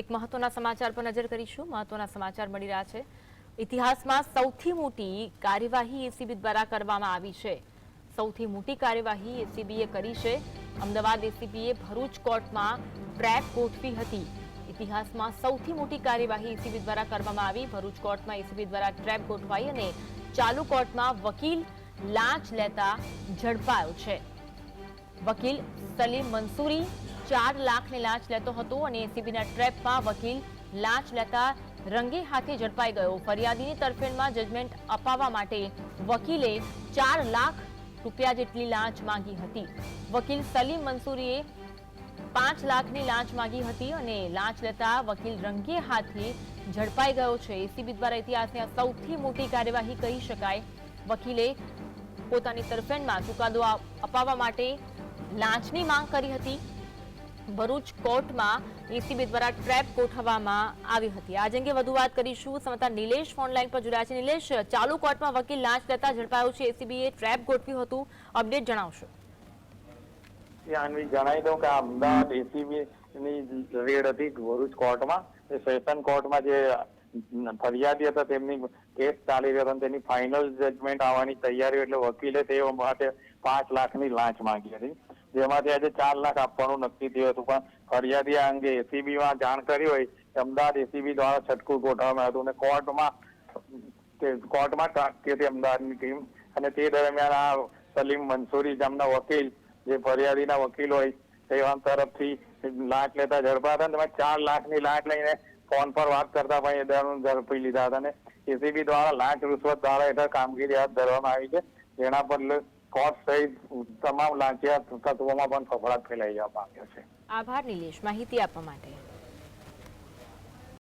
એક મહત્વના સમાચાર પર નજર કરીશું. મહત્વના સમાચાર મળી રહ્યા છે. ઇતિહાસમાં સૌથી મોટી કાર્યવાહી એસીબી દ્વારા કરવામાં આવી છે. સૌથી મોટી કાર્યવાહી એસીબીએ કરી છે. અમદાવાદ એસીબીએ ભરૂચ કોર્ટમાં ટ્રેક ગોઠવી હતી. ઇતિહાસમાં સૌથી મોટી કાર્યવાહી એસીબી દ્વારા કરવામાં આવી. ભરૂચ કોર્ટમાં એસીબી દ્વારા ટ્રેપ ગોઠવાઈ અને ચાલુ કોર્ટમાં વકીલ લાંચ લેતા ઝડપાયો છે. વકીલ સલીમ મંસૂરી ચાર લાખની લાંચ લેતો હતો અને એસીબીના ટ્રેપમાં વકીલ લાંચ લેતા રંગે હાથે ઝડપાઈ ગયો. ફરિયાદીની તરફેણમાં જજમેન્ટ અપાવવા માટે વકીલે ચાર લાખ રૂપિયા જેટલી લાંચ માંગી હતી. વકીલ સલીમ મંસૂરીએ પાંચ લાખની લાંચ માંગી હતી અને લાંચ લેતા વકીલ રંગે હાથે ઝડપાઈ ગયો છે. એસીબી દ્વારા ઇતિહાસની આ સૌથી મોટી કાર્યવાહી કહી શકાય. વકીલે પોતાની તરફેણમાં ચુકાદો અપાવવા માટે લાંચની માંગ કરી હતી. ભરૂચ કોર્ટમાં એસીબી દ્વારા ટ્રેપ ગોઠવવામાં આવી હતી. આજ અંગે વધુ વાત કરીશું. સમતા નિલેશ ફોનલાઈન પર જોડાયા છે. નિલેશ, ચાલુ કોર્ટમાં વકીલ લાંચ લેતા ઝડપાયો છે. એસીબીએ ટ્રેપ ગોઠવ્યું હતું. અપડેટ જણાવશો. જણાવી દઉં કે અમદાવાદ એસીબી ની રેડ હતી ભરૂચ કોર્ટમાં. સેશન કોર્ટમાં જે ફરિયાદી હતા, તેમની કેસ ચાલી રહ્યો હતો તેની ફાઇનલ જજમેન્ટ આવવાની તૈયારી એટલે વકીલે તે માટે પાંચ લાખની લાંચ માંગી હતી. જેમાંથી આજે ચાર લાખ આપવાનું નક્કી થયું હતું. પણ ફરિયાદી આ અંગે એસીબી માં જાણ કરી હોય, અમદાવાદ એસીબી દ્વારા છટકું ગોઠવવામાં હતું અને કોર્ટમાં કોર્ટમાં ટાંકી હતી અમદાવાદની ટીમ. અને તે દરમિયાન આ સલીમ મંસૂરી નામના વકીલ, જે ફરિયાદીના વકીલ હોય તેવા તરફથી લાંચ લેતા ઝડપા હતા. તેમાં ચાર લાખની લાંચ લઈને ફોન પર વાત કરતા પણ એ દરમિયાન ઝડપી લીધા હતા. અને એસીબી દ્વારા લાંચ રૂશ્વત ધારા હેઠળ કામગીરી હાથ ધરવામાં આવી છે. જેના પર કોર્ટ સહિત તમામ લાંચિયા તત્વોમાં પણ ફફડાટ ફેલાઈ જવા પામ્યો છે. આભાર નિલેશ માહિતી આપવા માટે.